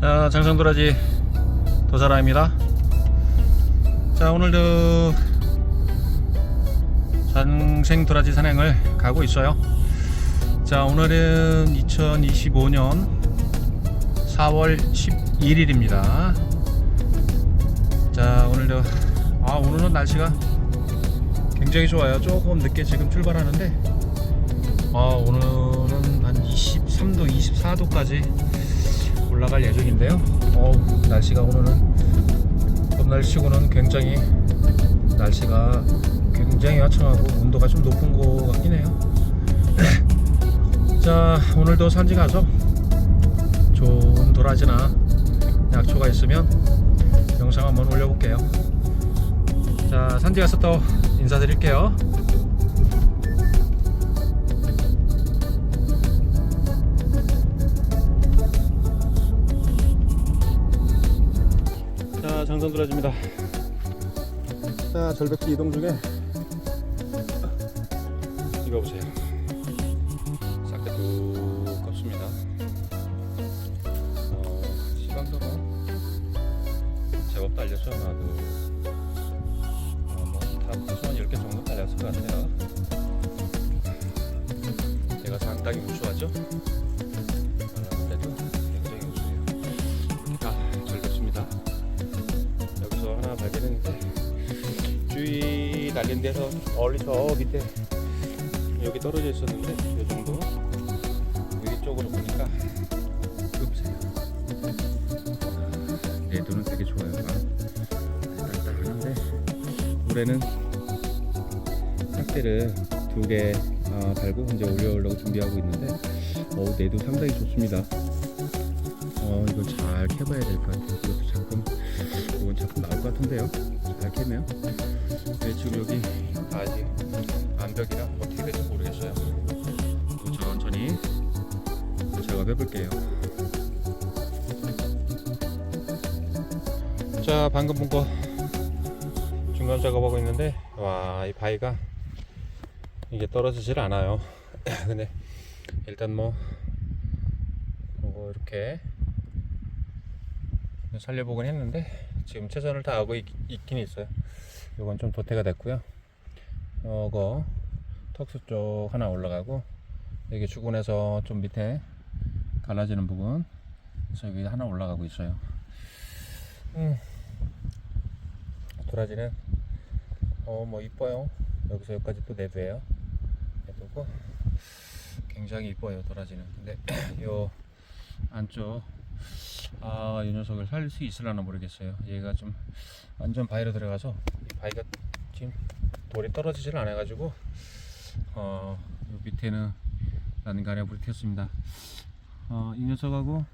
자, 장성도라지 도사라입니다. 자, 오늘도 장생도라지 산행을 가고 있어요. 자, 오늘은 2025년 4월 11일입니다. 자, 오늘도 아, 오늘은 날씨가 굉장히 좋아요. 조금 늦게 지금 출발하는데 아, 오늘은 한 23도, 24도까지 올라갈 예정인데요. 어우, 날씨가 오늘은 봄날씨고는 굉장히 날씨가 굉장히 화창하고 온도가 좀 높은 것 같긴 해요. 자, 오늘도 산지 가서 좋은 도라지나 약초가 있으면 영상 한번 올려볼게요. 자, 산지 가서 또 인사드릴게요. 장선 도라지입니다. 자, 절벽지 이동 중에 이거 보세요. 날린 데서 멀리 저 밑에 여기 떨어져 있었는데 이 정도. 위쪽으로 보니까 흡세요. 얘도는 되게 좋아요 딱딱한데 올해는 싹대를 두개 어, 달고 이제 올려오려고 준비하고 있는데 어 내도 상당히 좋습니다. 어 이건 잘 캐봐야 될 것 같아요. 이것도 작품 이건 작품 나올 것 같은데요. 잘 캐면. 네, 지금 여기 아직 암벽이라 어떻게 될지 모르겠어요. 뭐 천천히 작업해 볼게요. 자 방금 본 거 중간 작업하고 있는데 와 이 바위가 이게 떨어지질 않아요. 근데 일단 뭐뭐 이렇게 살려보긴 했는데 지금 최선을 다하고 있, 있긴 있어요. 이건 좀 도태가 됐고요. 요거 턱수 쪽 하나 올라가고 여기 주근에서 좀 밑에 갈라지는 부분 그래서 여기 하나 올라가고 있어요. 음. 도라지는 어뭐 이뻐요. 여기서 여기까지 또 내도예요. 내두고 굉장히 이뻐요 도라지는. 근데 요 안쪽 아, 이 녀석을 살릴 수 있으려나 모르겠어요. 얘가 좀 완전 바위로 들어가서 이 바위가 지금 돌이 떨어지질 않아 가지고 어, 요 밑에는 난간에 불이 켰습니다. 어, 이 녀석하고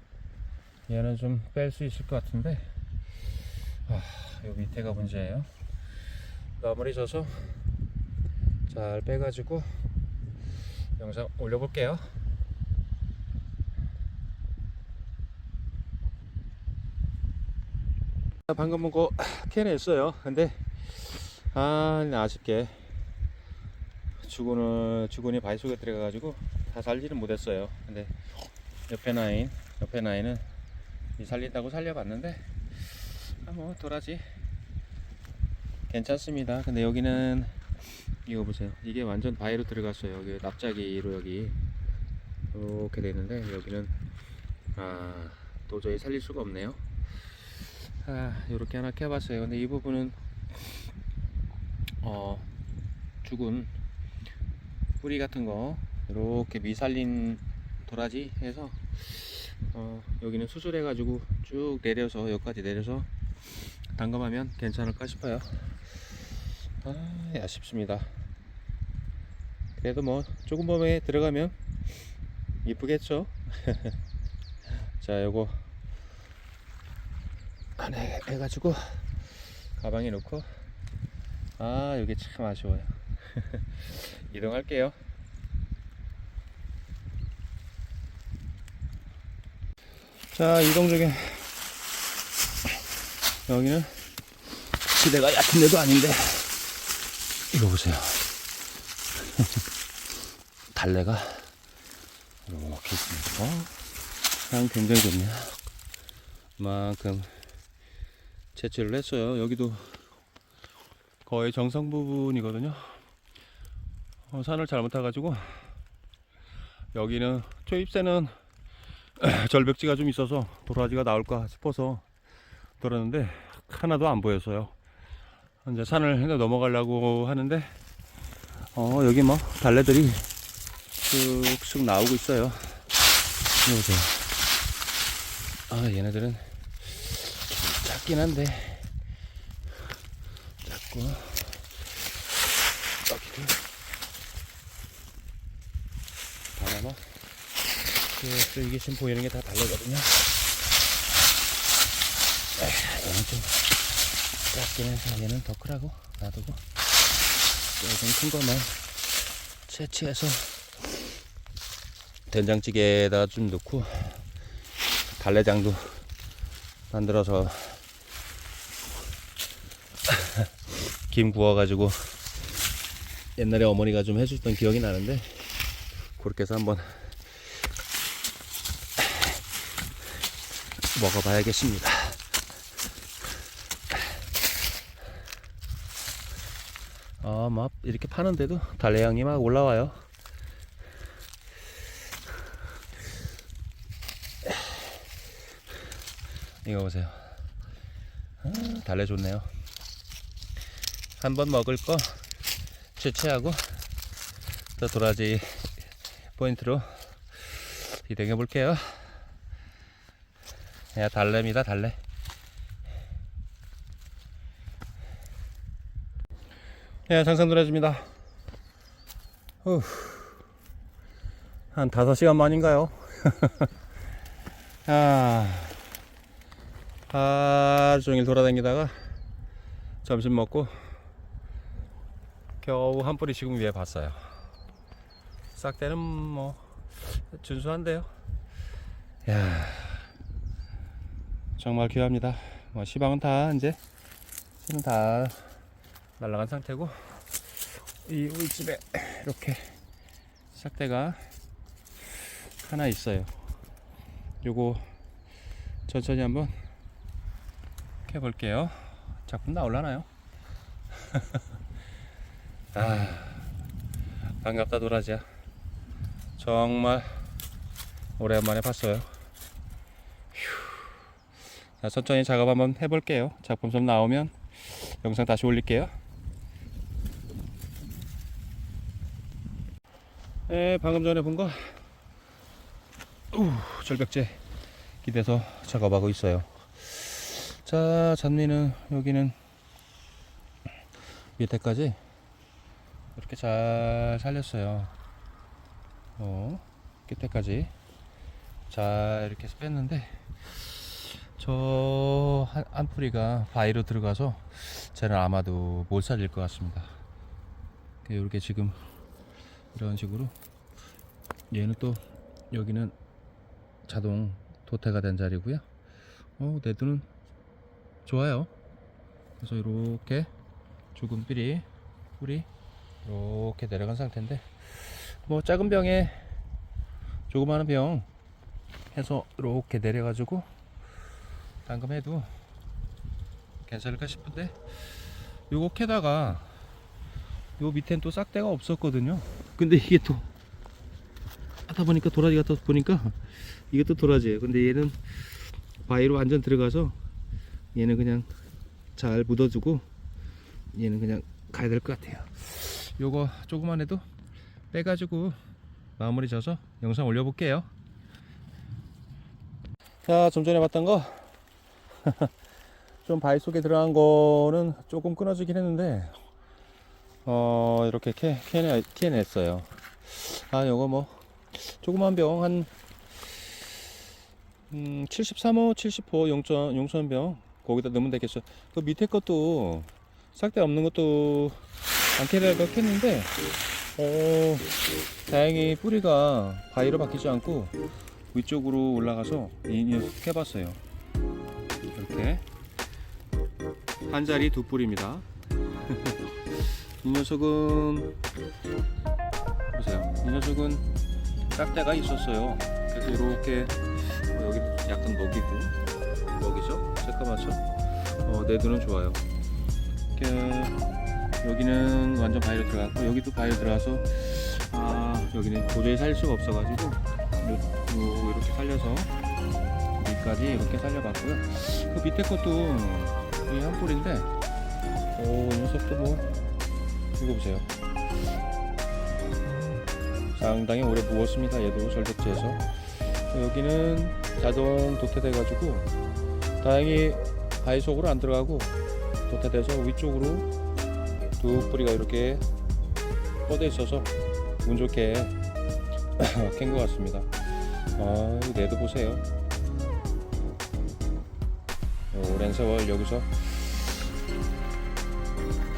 얘는 좀 뺄 수 있을 것 같은데 아, 요 밑에가 문제예요. 마무리 져서 잘 빼가지고 영상 올려볼게요. 방금 먹고 캐냈어요. 근데 아 아쉽게 주군을 주군이 바위 속에 들어가 가지고 다 살지는 못했어요. 근데 옆에 나인 옆에 나인은 이 살린다고 살려봤는데 아 뭐 도라지 괜찮습니다. 근데 여기는 이거 보세요. 이게 완전 바위로 들어갔어요. 여기 납작이로 여기 이렇게 되는데 여기는 아 도저히 살릴 수가 없네요. 아, 이렇게 하나 캐봤어요. 근데 이 부분은 어 죽은 뿌리 같은 거 이렇게 미살린 도라지 해서 어 여기는 수술해 가지고 쭉 내려서 여기까지 내려서 단검하면 괜찮을까 싶어요. 아, 아쉽습니다. 그래도 뭐 조금 범에 들어가면 이쁘겠죠. 자, 요거 안에 해가지고 가방에 넣고. 아 여기 참 아쉬워요. 이동할게요. 자 이동 중에 여기는 기대가 얕은 데도 아닌데. 이거 보세요. 달래가 이렇게 있습니다. 어? 향 굉장히 좋네요. 만큼 채취를 했어요. 여기도 거의 정상 부분이거든요. 어, 산을 잘못 타가지고 여기는 초입새는 절벽지가 좀 있어서 도라지가 나올까 싶어서 돌았는데 하나도 안 보였어요. 이제 산을 넘어가려고 하는데 어 여기 뭐 달래들이 쑥쑥 나오고 있어요. 보세요. 아 얘네들은 작긴 한데. 작고. 여기도. 바나나? 그 이게 지금 보이는 게 다 달래거든요. 에휴, 얘는 좀 작긴 해서 얘는 더 크라고 놔두고. 조금 큰 것만 채취해서 된장찌개에다가 좀 넣고 달래장도 만들어서 김 구워가지고 옛날에 어머니가 좀 해주셨던 기억이 나는데 그렇게 해서 한번 먹어봐야겠습니다. 아, 막 이렇게 파는데도 달래향이 막 올라와요. 이거 보세요. 아, 달래 좋네요. 한번 먹을 거 채취하고 또 도라지 포인트로 기대해 볼게요. 야 달래입니다 달래. 예, 장상 도라지입니다. 후, 한 5시간 만인가요? 아, 하루 종일 돌아다니다가 점심 먹고 겨우 한 뿌리 지금 위에 봤어요. 싹대는 뭐 준수한데요. 야, 정말 귀합니다. 뭐 시방은 다 이제 씨는 다 날라간 상태고 이 우리 집에 이렇게 싹대가 하나 있어요. 요거 천천히 한번 캐 볼게요. 작품 나올라나요? 아 반갑다 도라지야. 정말 오랜만에 봤어요. 휴. 자 천천히 작업 한번 해볼게요. 작품 좀 나오면 영상 다시 올릴게요. 네, 방금 전에 본 거, 우, 절벽제 기대서 작업하고 있어요. 자, 잔미는 여기는 밑에까지 이렇게 잘 살렸어요. 어, 끝에까지 잘 이렇게 해서 뺐는데, 저 한, 한 뿌리가 바위로 들어가서 쟤는 아마도 못 살릴 것 같습니다. 이렇게 지금 이런 식으로 얘는 또 여기는 자동 도태가 된 자리고요. 어, 내두는 좋아요. 그래서 이렇게 죽은 삐리 뿌리 이렇게 내려간 상태인데 뭐 작은 병에 조그마한 병 해서 이렇게 내려가지고 당금해도 괜찮을까 싶은데 요거 캐다가 요 밑엔 또 싹대가 없었거든요. 근데 이게 또 하다 보니까 도라지 같아 보니까 또 도라지예요. 근데 얘는 바위로 완전 들어가서 얘는 그냥 잘 묻어주고 얘는 그냥 가야 될 것 같아요 요거 조그만 해도 빼가지고 마무리 져서 영상 올려볼게요. 자 좀 전에 봤던 거. 좀 바위 속에 들어간 거는 조금 끊어지긴 했는데 어 이렇게 캐, 캐내, 캐냈어요. 아 요거 뭐 조그만 병한 음, 73호 70호 용천, 용천병 거기다 넣으면 되겠죠 그 밑에 것도 싹대 없는 것도 안 캐려고 캤는데 어 다행히 뿌리가 바위로 바뀌지 않고 위쪽으로 올라가서 이 녀석 캐봤어요 이렇게 한 자리 두 뿌리입니다. 이 녀석은 보세요. 이 녀석은 짝대가 있었어요. 그래서 이렇게 여기 약간 먹이고 먹이죠. 새까맣죠. 어, 내 눈은 좋아요. 이렇게 여기는 완전 바위로 들어갔고 여기도 바위로 들어가서 아 여기는 도저히 살릴 수가 없어가지고 이렇게 살려서 여기까지 이렇게 살려봤고요. 그 밑에 것도 이한 뿔인데 오 녀석도 뭐 이거 보세요. 상당히 오래 묵었습니다. 얘도 절벽지에서 여기는 자동 도태돼 가지고 다행히 바위 속으로 안 들어가고 도태돼서 위쪽으로 두 뿌리가 이렇게 뻗어 있어서 운 좋게 캔 것 같습니다. 아, 이 내도 보세요. 오랜 세월 여기서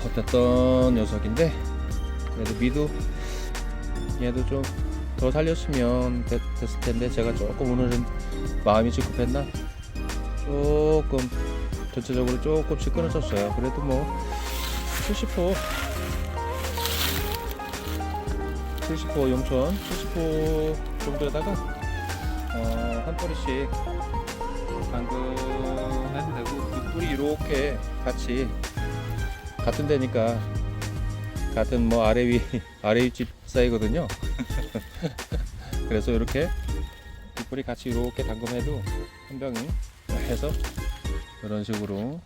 버텼던 녀석인데 그래도 미도 얘도 좀 더 살렸으면 됐, 됐을 텐데 제가 조금 오늘은 마음이 급했나 조금 전체적으로 조금씩 끊어졌어요. 그래도 뭐 70호 70호 용천 70호 정도에다가 어, 한 뿌리씩 당근해도 되고 두 뿌리 이렇게 같이 같은 데니까 같은 뭐 아래 위 아래 윗집 사이거든요. 그래서 이렇게 두 뿌리 같이 이렇게 담금해도 한 병이 해서 이런 식으로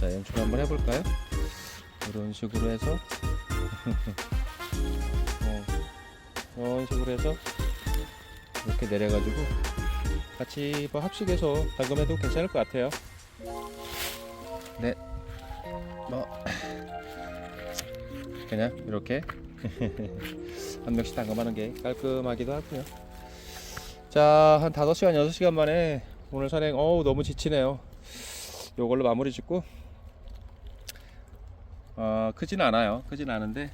자 연출 한번 해볼까요? 이런 식으로 해서 어, 이런 식으로 해서 이렇게 내려가지고 같이 뭐 합식해서 담금해도 괜찮을 것 같아요. 네, 뭐 그냥 이렇게 한 명씩 담금하는 게 깔끔하기도 하고요. 자, 한 5시간, 6시간 만에 오늘 산행 어우 너무 지치네요. 요걸로 마무리 짓고 어, 크진 않아요. 크진 않은데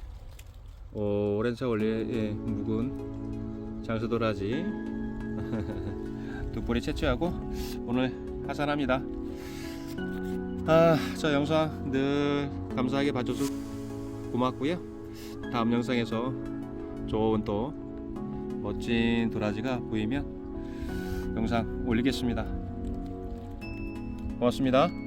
오랜 세월 예, 묵은 장수 도라지 두 뿌리 채취하고 오늘 하산합니다. 아, 저 영상 늘 감사하게 봐줘서 고맙고요. 다음 영상에서 좋은 또 멋진 도라지가 보이면 영상 올리겠습니다. 고맙습니다.